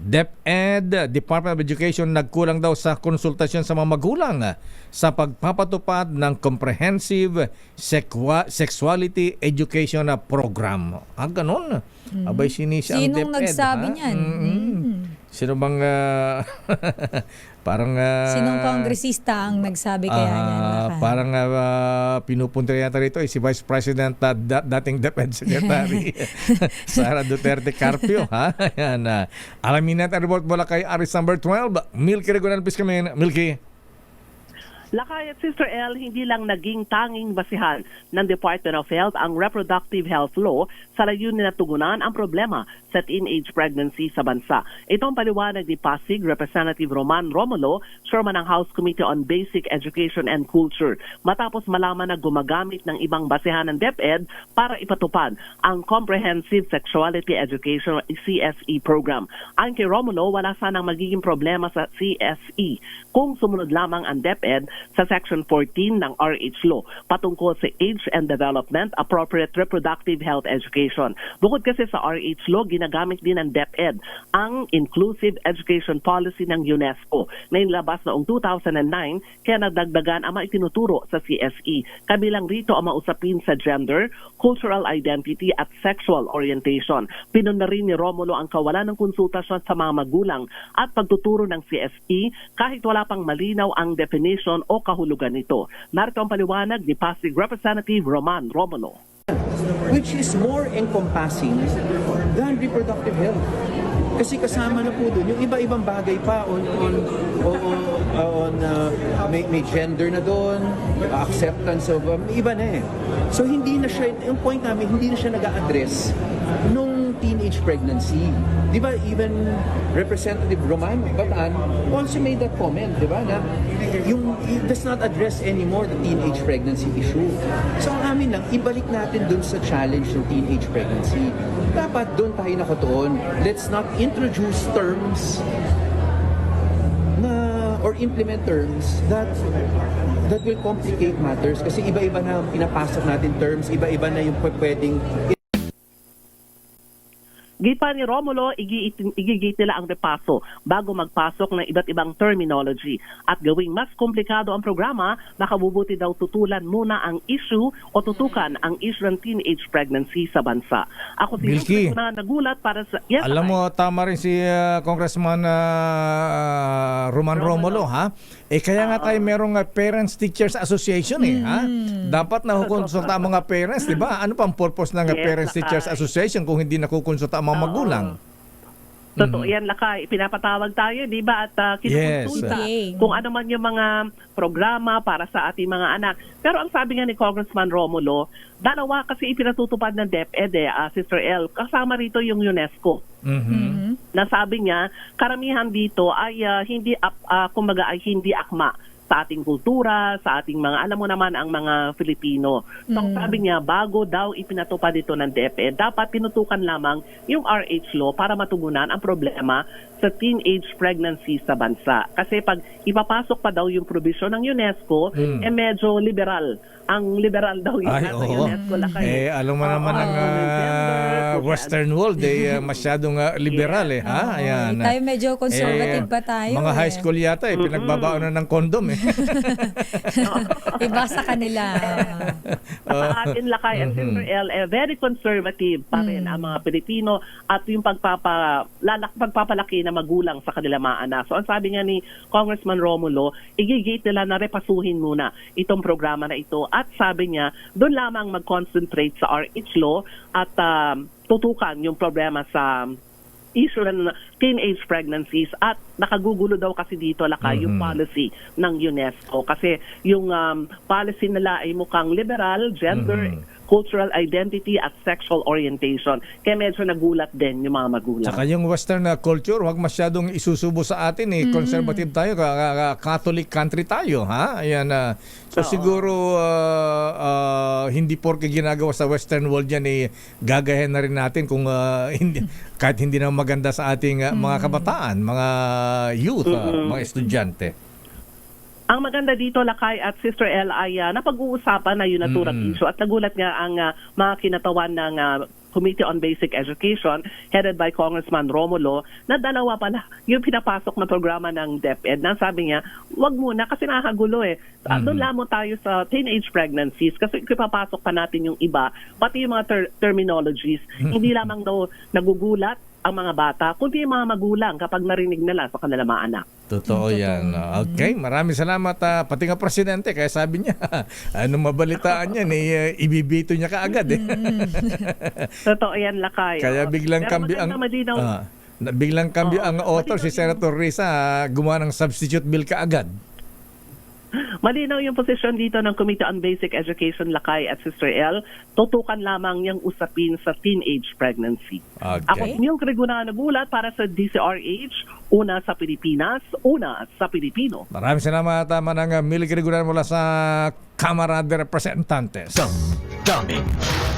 DepEd, Department of Education, nagkulang daw sa konsultasyon sa mga magulang sa pagpapatupad ng comprehensive sequa- sexuality education program. Ah, ganun. Abay, sinisya ang Sinong DepEd. nagsabi ha? niyan? Mm-mm. Sino bang ah, parang ah, Sinong kongresista ang nagsabi kaya niyan? Ah, Baka? parang uh, pinupunta yata rito eh, si Vice President at da- dating DepEd Secretary Sara Duterte Carpio ha. Ayan, ah. alamin natin report mula kay Aris number 12. Milky Regonan Piscamin. Milky. Lakay at Sister L, hindi lang naging tanging basihan ng Department of Health ang reproductive health law sa layunin na tugunan ang problema sa teenage pregnancy sa bansa. Ito ang paliwanag ni Pasig Representative Roman Romulo, Chairman ng House Committee on Basic Education and Culture, matapos malaman na gumagamit ng ibang basihan ng DepEd para ipatupad ang Comprehensive Sexuality Education CSE program. Ang kay Romulo, wala sanang magiging problema sa CSE kung sumunod lamang ang DepEd sa Section 14 ng RH Law patungkol sa Age and Development Appropriate Reproductive Health Education. Bukod kasi sa RH Law, ginagamit din ng DepEd ang Inclusive Education Policy ng UNESCO na inilabas noong 2009 kaya nagdagdagan ang mga itinuturo sa CSE. Kabilang rito ang mausapin sa gender, cultural identity at sexual orientation. Pinon na rin ni Romulo ang kawalan ng konsultasyon sa mga magulang at pagtuturo ng CSE kahit wala pang malinaw ang definition o kahulugan nito. Narito ang paliwanag ni Pasig Representative Roman Romulo. which is more encompassing than reproductive health. Kasi kasama na po doon yung iba-ibang bagay pa on on on, on uh, may, may gender na doon, acceptance of um, iba na eh. So hindi na siya yung point namin hindi na siya nag-address nung teenage pregnancy. 'Di ba even Representative Roman Bataan also made that comment, 'di ba, na yung it does not address anymore the teenage pregnancy issue. So ang amin lang, ibalik natin dun sa challenge ng teenage pregnancy. Dapat doon tayo nakatuon. Let's not introduce terms or implement terms that that will complicate matters kasi iba-iba na pinapasok natin terms, iba-iba na yung pwedeng Gipa ni Romulo, igi- igigit nila ang repaso bago magpasok ng iba't ibang terminology. At gawing mas komplikado ang programa, nakabubuti daw tutulan muna ang issue o tutukan ang issue ng teenage pregnancy sa bansa. Ako si Milky. Na nagulat para sa... Yes, Alam mo, tama rin si uh, Congressman uh, Roman Romulo, ha? Eh kaya nga tayo merong uh, Parents Teachers Association eh, ha? Dapat nakukonsulta ang mga parents, di ba? Ano pang purpose ng uh, Yes, Parents Teachers. Association kung hindi nakukonsulta ang mga magulang? Totoo yan, Lakay. Pinapatawag tayo, di ba? At uh, kinukonsulta Yes. kung ano man yung mga programa para sa ating mga anak. Pero ang sabi nga ni Congressman Romulo, dalawa kasi ipinatutupad ng DepEd, eh, ah, Sister L, kasama rito yung UNESCO. Mhm. na sabi niya, karamihan dito ay ah, hindi, ah, kumbaga ay hindi akma sa ating kultura, sa ating mga, alam mo naman ang mga Filipino. So ang sabi niya, bago daw ipinatupad ito ng DepEd, dapat tinutukan lamang yung RH law para matugunan ang problema sa teenage pregnancy sa bansa. Kasi pag ipapasok pa daw yung provision ng UNESCO, Mm. eh medyo liberal. Ang liberal daw yung Ay, nasa oo. UNESCO lakay. Eh, alam mo naman Oo, ang uh, gender, Western world, eh, uh, masyadong uh, liberal eh, ha? Ayan. Eh, tayo medyo conservative Eh, pa tayo. Mga high eh. school yata eh, pinagbabaon na ng kondom eh. Iba sa kanila. sa atin lakay at Sister L, eh, very conservative pa rin ang mga Pilipino at yung pagpapa, lalak, pagpapalaki na magulang sa kanila mga anak. So ang sabi nga ni Congressman Romulo, igigate nila na repasuhin muna itong programa na ito at sabi niya, doon lamang mag-concentrate sa RH law at um, tutukan yung problema sa issue ng teenage pregnancies at nakagugulo daw kasi dito laka yung policy ng UNESCO kasi yung um, policy nila ay mukhang liberal, gender, cultural identity at sexual orientation. Kaya medyo nagulat din yung mga magulang. Saka yung western uh, culture, wag masyadong isusubo sa atin eh. Conservative tayo, Catholic country tayo, ha? Ayan na. so siguro uh, uh, hindi porke ginagawa sa western world yan eh gagahin na rin natin kung uh, hindi kahit hindi na maganda sa ating uh, mga kabataan, mga youth, uh, mga estudyante. Ang maganda dito, Lakay at Sister L, ay ah, napag-uusapan na yung naturang Mm. issue at nagulat nga ang ah, mga kinatawan ng ah, Committee on Basic Education headed by Congressman Romulo na dalawa pala yung pinapasok na programa ng DepEd na sabi niya, wag muna kasi nakakagulo eh. Ah, Doon lamang tayo sa teenage pregnancies kasi ipapasok pa natin yung iba, pati yung mga ter- terminologies. Hindi lamang daw nagugulat ang mga bata, kundi yung mga magulang kapag narinig nila sa kanilang mga anak. Totoo yan. Okay, maraming salamat. ah, pati nga presidente, kaya sabi niya, ano mabalitaan niya, eh, ibibito niya kaagad. Eh. Totoo yan, Lakay. kaya Oo. biglang cambio ang... malinaw. ah, na- biglang cambio Oo, ang author, si Senator Risa, ah, gumawa ng substitute bill kaagad. Malinaw yung posisyon dito ng Committee on Basic Education, Lakay at Sister L. Tutukan lamang yung usapin sa teenage pregnancy. Okay. Ako si Neil Gregorio nagulat para sa DCRH, una sa Pilipinas, una sa Pilipino. Maraming salamat, uh, Manang Mili Gregorio mula sa Kamara de Representantes. Dummy.